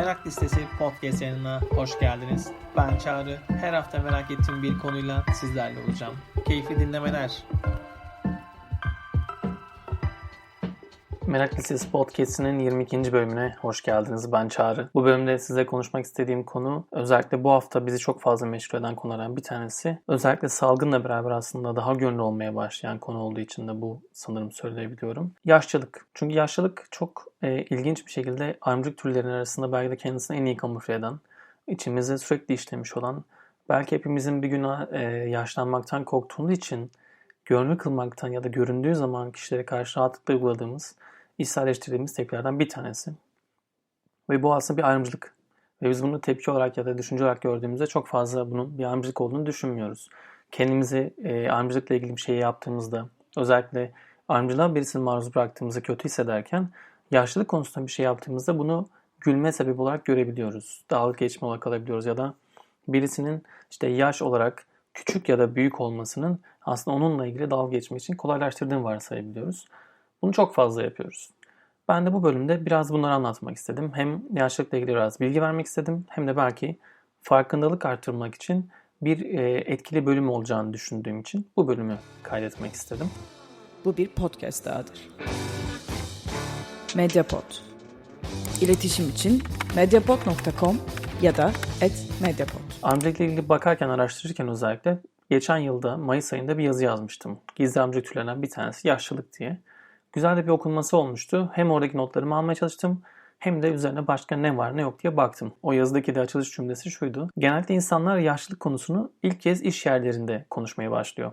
Merak Listesi podcast yayınına hoş geldiniz. Ben Çağrı. Her hafta merak ettiğim bir konuyla sizlerle olacağım. Keyifli dinlemeler. Merak Listesi Podcast'inin 22. bölümüne hoş geldiniz. Ben Çağrı. Bu bölümde size konuşmak istediğim konu özellikle bu hafta bizi çok fazla meşgul eden konulardan bir tanesi. Özellikle salgınla beraber aslında daha gönlü olmaya başlayan konu olduğu için de bu sanırım söyleyebiliyorum. Yaşlılık. Çünkü yaşlılık çok e, ilginç bir şekilde ayrımcılık türlerinin arasında belki de kendisini en iyi kamufle eden, içimize sürekli işlemiş olan, belki hepimizin bir gün e, yaşlanmaktan korktuğumuz için görünür kılmaktan ya da göründüğü zaman kişilere karşı rahatlıkla uyguladığımız içselleştirdiğimiz tepkilerden bir tanesi. Ve bu aslında bir ayrımcılık. Ve biz bunu tepki olarak ya da düşünce olarak gördüğümüzde çok fazla bunun bir ayrımcılık olduğunu düşünmüyoruz. Kendimizi e, ayrımcılıkla ilgili bir şey yaptığımızda, özellikle ayrımcılığa birisini maruz bıraktığımızda kötü hissederken, yaşlılık konusunda bir şey yaptığımızda bunu gülme sebebi olarak görebiliyoruz. Dalga geçme olarak alabiliyoruz ya da birisinin işte yaş olarak küçük ya da büyük olmasının aslında onunla ilgili dalga geçmek için kolaylaştırdığını varsayabiliyoruz. Bunu çok fazla yapıyoruz. Ben de bu bölümde biraz bunları anlatmak istedim. Hem yaşlılıkla ilgili biraz bilgi vermek istedim hem de belki farkındalık artırmak için bir e, etkili bölüm olacağını düşündüğüm için bu bölümü kaydetmek istedim. Bu bir podcast dahadır. Mediapod. İletişim için mediapod.com ya da @mediapod. Amcılıkla ilgili bakarken, araştırırken özellikle geçen yılda Mayıs ayında bir yazı yazmıştım. Gizli amcılık türlerinden bir tanesi yaşlılık diye. Güzel de bir okunması olmuştu. Hem oradaki notlarımı almaya çalıştım hem de üzerine başka ne var ne yok diye baktım. O yazıdaki de açılış cümlesi şuydu. Genellikle insanlar yaşlılık konusunu ilk kez iş yerlerinde konuşmaya başlıyor.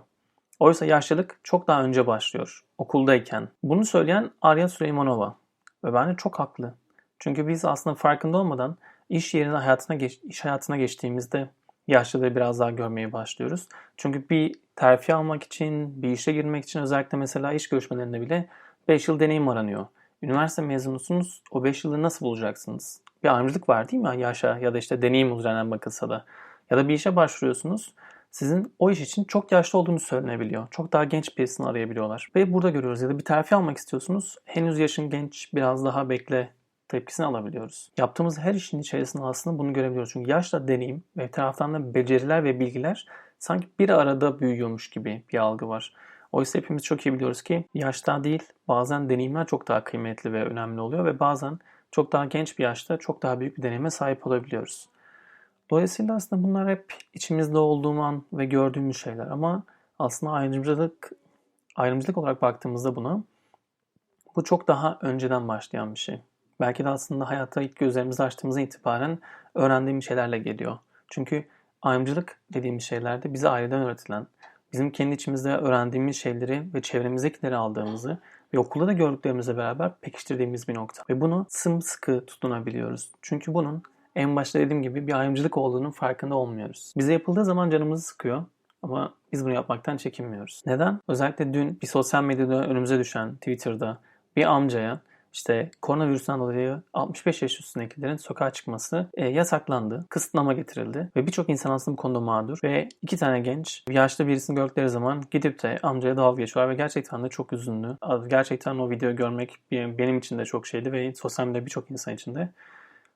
Oysa yaşlılık çok daha önce başlıyor. Okuldayken. Bunu söyleyen Arya Süleymanova. Ve bence çok haklı. Çünkü biz aslında farkında olmadan iş yerine hayatına geç, iş hayatına geçtiğimizde yaşlılığı biraz daha görmeye başlıyoruz. Çünkü bir terfi almak için, bir işe girmek için özellikle mesela iş görüşmelerinde bile 5 yıl deneyim aranıyor. Üniversite mezunusunuz, o 5 yılı nasıl bulacaksınız? Bir ayrımcılık var değil mi yaşa ya da işte deneyim üzerinden bakılsa da. Ya da bir işe başvuruyorsunuz. Sizin o iş için çok yaşlı olduğunu söylenebiliyor. Çok daha genç birisini arayabiliyorlar. Ve burada görüyoruz ya da bir terfi almak istiyorsunuz. Henüz yaşın genç, biraz daha bekle tepkisini alabiliyoruz. Yaptığımız her işin içerisinde aslında bunu görebiliyoruz. Çünkü yaşla deneyim ve taraftan da beceriler ve bilgiler sanki bir arada büyüyormuş gibi bir algı var. Oysa hepimiz çok iyi biliyoruz ki yaşta değil bazen deneyimler çok daha kıymetli ve önemli oluyor ve bazen çok daha genç bir yaşta çok daha büyük bir deneyime sahip olabiliyoruz. Dolayısıyla aslında bunlar hep içimizde olduğum an ve gördüğümüz şeyler ama aslında ayrımcılık ayrımcılık olarak baktığımızda buna bu çok daha önceden başlayan bir şey. Belki de aslında hayatta ilk gözlerimizi açtığımızdan itibaren öğrendiğimiz şeylerle geliyor. Çünkü ayrımcılık dediğimiz şeylerde bize aileden öğretilen, bizim kendi içimizde öğrendiğimiz şeyleri ve çevremizdekileri aldığımızı ve okulda da gördüklerimizle beraber pekiştirdiğimiz bir nokta. Ve bunu sımsıkı tutunabiliyoruz. Çünkü bunun en başta dediğim gibi bir ayrımcılık olduğunun farkında olmuyoruz. Bize yapıldığı zaman canımızı sıkıyor ama biz bunu yapmaktan çekinmiyoruz. Neden? Özellikle dün bir sosyal medyada önümüze düşen Twitter'da bir amcaya işte koronavirüsten dolayı 65 yaş üstündekilerin sokağa çıkması e, yasaklandı. Kısıtlama getirildi. Ve birçok insan aslında bu konuda mağdur. Ve iki tane genç yaşlı birisini gördükleri zaman gidip de amcaya dalga geçiyorlar ve gerçekten de çok üzünlü. Gerçekten o videoyu görmek benim için de çok şeydi ve sosyal medyada birçok insan için de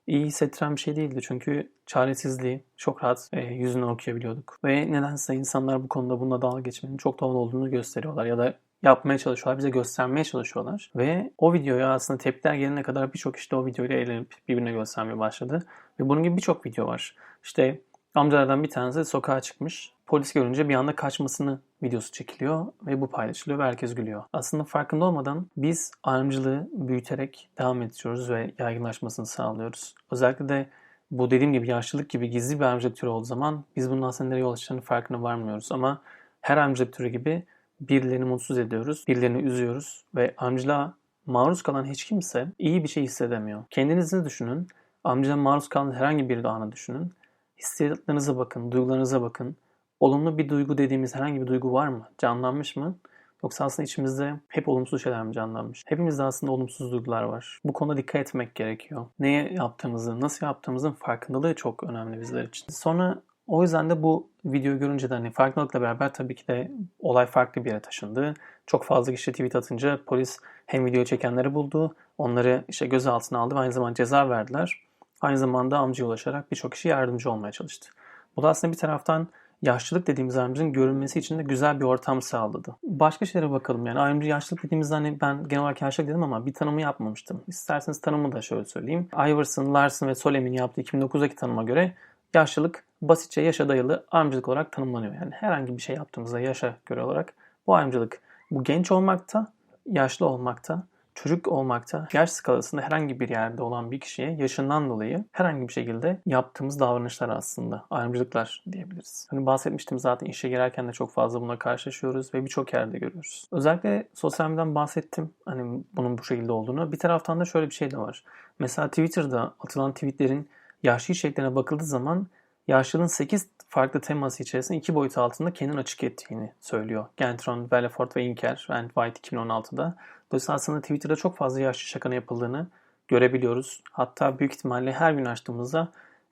iyi hissettiren bir şey değildi. Çünkü çaresizliği çok rahat e, yüzünden okuyabiliyorduk. Ve nedense insanlar bu konuda bununla dalga geçmenin çok doğal olduğunu gösteriyorlar ya da yapmaya çalışıyorlar, bize göstermeye çalışıyorlar. Ve o videoya aslında tepkiler gelene kadar birçok işte o videoyla eğlenip birbirine göstermeye başladı. Ve bunun gibi birçok video var. İşte amcalardan bir tanesi sokağa çıkmış. Polis görünce bir anda kaçmasını videosu çekiliyor ve bu paylaşılıyor ve herkes gülüyor. Aslında farkında olmadan biz ayrımcılığı büyüterek devam ediyoruz ve yaygınlaşmasını sağlıyoruz. Özellikle de bu dediğim gibi yaşlılık gibi gizli bir ayrımcılık türü olduğu zaman biz bunun aslında nereye yol açacağını farkına varmıyoruz. Ama her ayrımcılık türü gibi birilerini mutsuz ediyoruz, birilerini üzüyoruz ve amcılığa maruz kalan hiç kimse iyi bir şey hissedemiyor. Kendinizi düşünün, amcılığa maruz kalan herhangi bir anı düşünün. Hissiyatlarınıza bakın, duygularınıza bakın. Olumlu bir duygu dediğimiz herhangi bir duygu var mı? Canlanmış mı? Yoksa aslında içimizde hep olumsuz şeyler mi canlanmış? Hepimizde aslında olumsuz duygular var. Bu konuda dikkat etmek gerekiyor. Neye yaptığımızı, nasıl yaptığımızın farkındalığı çok önemli bizler için. Sonra o yüzden de bu videoyu görünce de hani farkındalıkla beraber tabii ki de olay farklı bir yere taşındı. Çok fazla kişi tweet atınca polis hem videoyu çekenleri buldu, onları işte gözaltına aldı ve aynı zamanda ceza verdiler. Aynı zamanda amcaya ulaşarak birçok kişi yardımcı olmaya çalıştı. Bu da aslında bir taraftan yaşlılık dediğimiz ayrımcılığın görünmesi için de güzel bir ortam sağladı. Başka şeylere bakalım yani ayrımcı yaşlılık dediğimizde hani ben genel olarak yaşlılık dedim ama bir tanımı yapmamıştım. İsterseniz tanımı da şöyle söyleyeyim. Iverson, Larson ve Solem'in yaptığı 2009'daki tanıma göre yaşlılık basitçe yaşa dayalı ayrımcılık olarak tanımlanıyor. Yani herhangi bir şey yaptığımızda yaşa göre olarak bu ayrımcılık bu genç olmakta, yaşlı olmakta, çocuk olmakta, yaş skalasında herhangi bir yerde olan bir kişiye yaşından dolayı herhangi bir şekilde yaptığımız davranışlar aslında ayrımcılıklar diyebiliriz. Hani bahsetmiştim zaten işe girerken de çok fazla buna karşılaşıyoruz ve birçok yerde görüyoruz. Özellikle sosyal medyadan bahsettim hani bunun bu şekilde olduğunu. Bir taraftan da şöyle bir şey de var. Mesela Twitter'da atılan tweetlerin yaşlı içeriklerine bakıldığı zaman yaşlılığın 8 farklı teması içerisinde iki boyut altında kendini açık ettiğini söylüyor. Gentron, Belfort ve Inker and White 2016'da. Dolayısıyla aslında Twitter'da çok fazla yaşlı şakanı yapıldığını görebiliyoruz. Hatta büyük ihtimalle her gün açtığımızda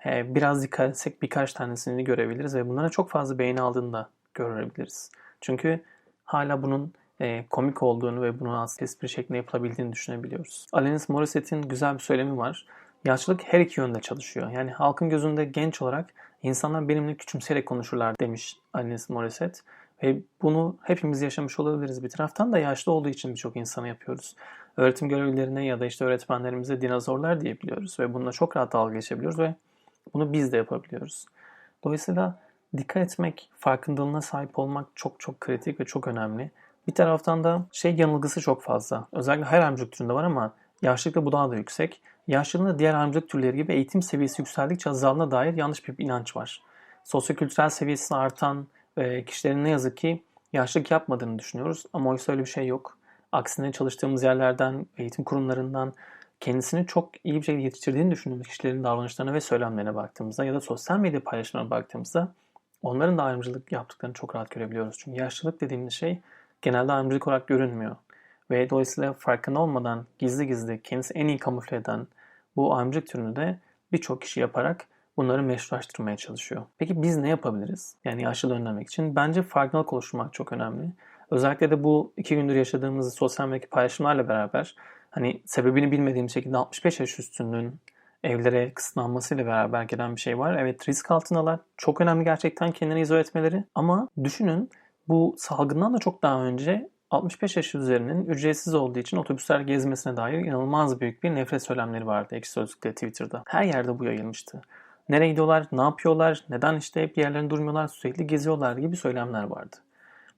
e, biraz dikkat etsek birkaç tanesini görebiliriz ve bunlara çok fazla beğeni aldığını da görebiliriz. Çünkü hala bunun e, komik olduğunu ve bunu aslında espri şeklinde yapılabildiğini düşünebiliyoruz. Alanis Morissette'in güzel bir söylemi var. Yaşlılık her iki yönde çalışıyor. Yani halkın gözünde genç olarak insanlar benimle küçümseyerek konuşurlar demiş Alanis Morissette. Ve bunu hepimiz yaşamış olabiliriz. Bir taraftan da yaşlı olduğu için birçok insana yapıyoruz. Öğretim görevlilerine ya da işte öğretmenlerimize dinozorlar diyebiliyoruz. Ve bununla çok rahat dalga geçebiliyoruz ve bunu biz de yapabiliyoruz. Dolayısıyla dikkat etmek, farkındalığına sahip olmak çok çok kritik ve çok önemli. Bir taraftan da şey yanılgısı çok fazla. Özellikle her amcık türünde var ama yaşlılıkta bu daha da yüksek. Yaşlılığında diğer amcık türleri gibi eğitim seviyesi yükseldikçe azaldığına dair yanlış bir inanç var. Sosyokültürel seviyesi artan e, kişilerin ne yazık ki yaşlılık yapmadığını düşünüyoruz. Ama oysa öyle bir şey yok. Aksine çalıştığımız yerlerden, eğitim kurumlarından kendisini çok iyi bir şekilde yetiştirdiğini düşündüğümüz kişilerin davranışlarına ve söylemlerine baktığımızda ya da sosyal medya paylaşımlarına baktığımızda onların da ayrımcılık yaptıklarını çok rahat görebiliyoruz. Çünkü yaşlılık dediğimiz şey genelde ayrımcılık olarak görünmüyor. Ve dolayısıyla farkında olmadan gizli gizli kendisi en iyi kamufle eden bu ayrımcılık türünü de birçok kişi yaparak bunları meşrulaştırmaya çalışıyor. Peki biz ne yapabiliriz? Yani yaşlılığı önlemek için bence farkındalık oluşturmak çok önemli. Özellikle de bu iki gündür yaşadığımız sosyal medya paylaşımlarla beraber hani sebebini bilmediğim şekilde 65 yaş üstünlüğün evlere kısıtlanmasıyla beraber gelen bir şey var. Evet risk altındalar. Çok önemli gerçekten kendini izole etmeleri. Ama düşünün bu salgından da çok daha önce 65 yaş üzerinin ücretsiz olduğu için otobüsler gezmesine dair inanılmaz büyük bir nefret söylemleri vardı ekşi sözlükte Twitter'da. Her yerde bu yayılmıştı. Nereye gidiyorlar, ne yapıyorlar, neden işte hep yerlerinde durmuyorlar, sürekli geziyorlar gibi söylemler vardı.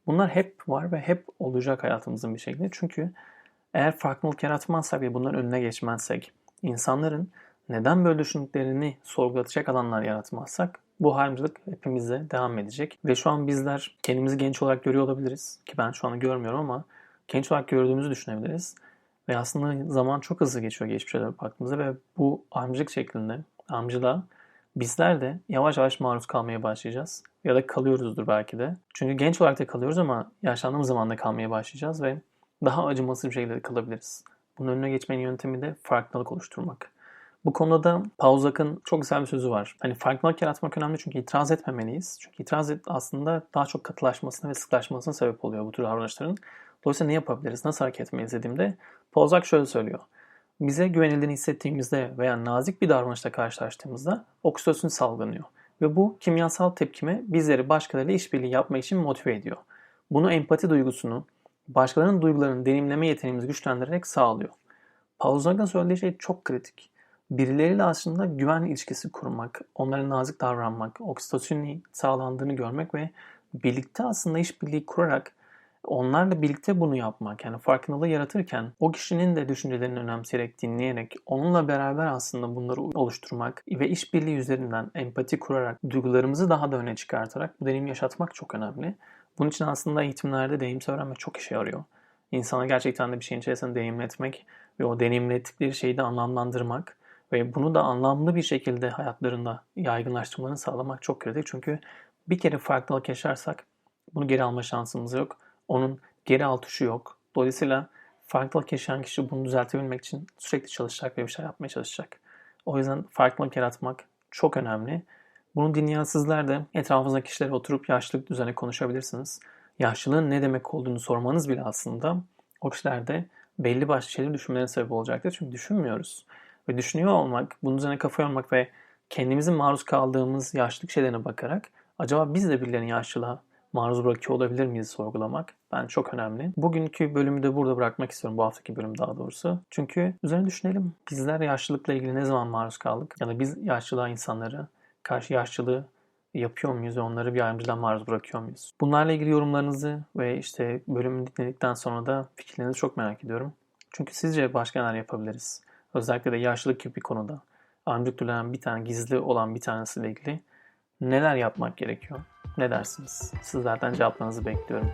Bunlar hep var ve hep olacak hayatımızın bir şekilde. Çünkü eğer farklılık yaratmazsak ve bunların önüne geçmezsek, insanların neden böyle düşündüklerini sorgulatacak alanlar yaratmazsak bu hayrımcılık hepimize devam edecek. Ve şu an bizler kendimizi genç olarak görüyor olabiliriz. Ki ben şu an görmüyorum ama genç olarak gördüğümüzü düşünebiliriz. Ve aslında zaman çok hızlı geçiyor geçmişe dönüp baktığımızda ve bu amcılık şeklinde, amcılığa bizler de yavaş yavaş maruz kalmaya başlayacağız. Ya da kalıyoruzdur belki de. Çünkü genç olarak da kalıyoruz ama yaşlandığımız zaman da kalmaya başlayacağız ve daha acımasız bir şekilde kalabiliriz. Bunun önüne geçmenin yöntemi de farklılık oluşturmak. Bu konuda da Pauzak'ın çok güzel bir sözü var. Hani farklılık yaratmak önemli çünkü itiraz etmemeliyiz. Çünkü itiraz et aslında daha çok katılaşmasına ve sıklaşmasına sebep oluyor bu tür davranışların. Dolayısıyla ne yapabiliriz, nasıl hareket etmeliyiz dediğimde Pauzak şöyle söylüyor. Bize güvenildiğini hissettiğimizde veya nazik bir davranışla karşılaştığımızda oksitosin salgınıyor. Ve bu kimyasal tepkime bizleri başkalarıyla işbirliği yapmak için motive ediyor. Bunu empati duygusunu, başkalarının duygularını deneyimleme yeteneğimizi güçlendirerek sağlıyor. Pauzak'ın söylediği şey çok kritik birileriyle aslında güven ilişkisi kurmak, onlara nazik davranmak, oksitosini sağlandığını görmek ve birlikte aslında işbirliği kurarak onlarla birlikte bunu yapmak yani farkındalığı yaratırken o kişinin de düşüncelerini önemseyerek dinleyerek onunla beraber aslında bunları oluşturmak ve işbirliği üzerinden empati kurarak duygularımızı daha da öne çıkartarak bu deneyimi yaşatmak çok önemli. Bunun için aslında eğitimlerde deneyimsel öğrenme çok işe yarıyor. İnsana gerçekten de bir şeyin içerisinde deneyimletmek ve o deneyimlettikleri şeyi de anlamlandırmak ve bunu da anlamlı bir şekilde hayatlarında yaygınlaştırmalarını sağlamak çok kritik. Çünkü bir kere farklılık yaşarsak bunu geri alma şansımız yok. Onun geri al tuşu yok. Dolayısıyla farklılık yaşayan kişi bunu düzeltebilmek için sürekli çalışacak ve bir şey yapmaya çalışacak. O yüzden farklılık yaratmak çok önemli. Bunu dinleyen sizler de etrafınızdaki kişilere oturup yaşlılık üzerine konuşabilirsiniz. Yaşlılığın ne demek olduğunu sormanız bile aslında o kişilerde belli başlı şeyleri düşünmelerine sebep olacaktır. Çünkü düşünmüyoruz. Ve düşünüyor olmak, bunun üzerine kafa yormak ve kendimizin maruz kaldığımız yaşlılık şeylerine bakarak acaba biz de birilerinin yaşlılığa maruz bırakıyor olabilir miyiz sorgulamak ben çok önemli. Bugünkü bölümü de burada bırakmak istiyorum. Bu haftaki bölüm daha doğrusu. Çünkü üzerine düşünelim. Bizler yaşlılıkla ilgili ne zaman maruz kaldık? Ya da biz yaşlılığa insanları karşı yaşlılığı yapıyor muyuz ve onları bir ayrımcılığa maruz bırakıyor muyuz? Bunlarla ilgili yorumlarınızı ve işte bölümü dinledikten sonra da fikirlerinizi çok merak ediyorum. Çünkü sizce başka neler yapabiliriz? Özellikle de yaşlılık gibi bir konuda. Ayrımcılık türlenen bir tane gizli olan bir tanesiyle ilgili neler yapmak gerekiyor? Ne dersiniz? Sizlerden cevaplarınızı bekliyorum.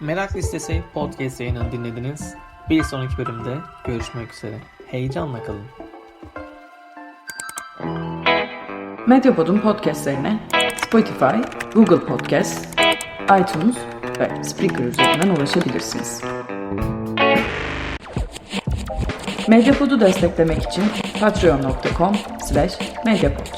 Merak Listesi podcast yayınını dinlediniz. Bir sonraki bölümde görüşmek üzere. Heyecanla kalın. Medyapod'un podcastlerine Spotify, Google Podcast, iTunes ve Spreaker üzerinden ulaşabilirsiniz. Medyapod'u desteklemek için patreon.com slash medyapod.